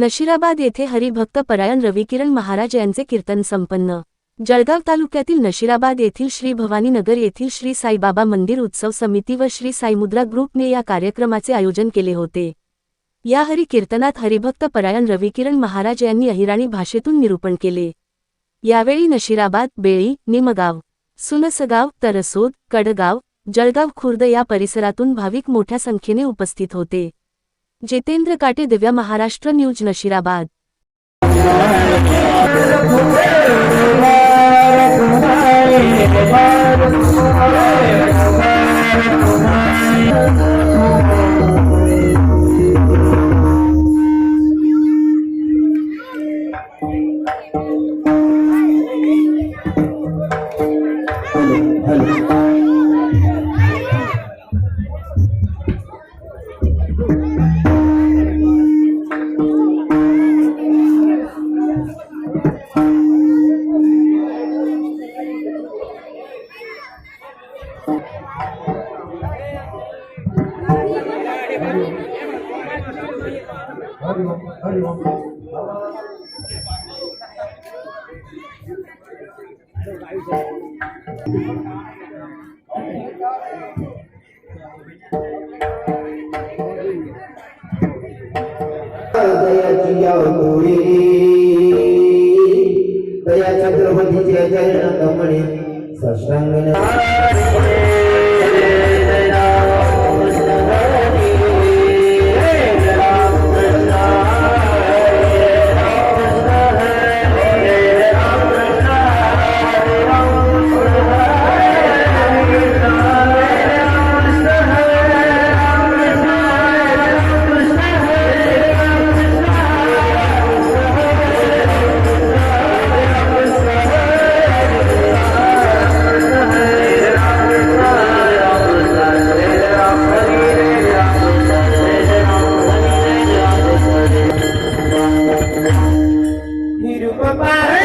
नशिराबाद येथे हरिभक्त परायण रविकिरण महाराज यांचे कीर्तन संपन्न. जळगाव तालुक्यातील नशिराबाद येथील श्री भवानी नगर येथील श्री साईबाबा मंदिर उत्सव समिती व श्री साईमुद्रा ग्रुपने या कार्यक्रमाचे आयोजन केले होते. या हरिकीर्तनात हरिभक्त परायण रविकिरण महाराज यांनी अहिराणी भाषेतून निरूपण केले. यावेळी नशिराबाद बेळी निमगाव सुनसगाव तरसोद कडगाव जळगाव खुर्द या परिसरातून भाविक मोठ्या संख्येने उपस्थित होते. Jitendra Kate Divya Maharashtra news Nashirabad Hello. दया छत्रपतीचे चरण कमळे साष्टांग you, Papa.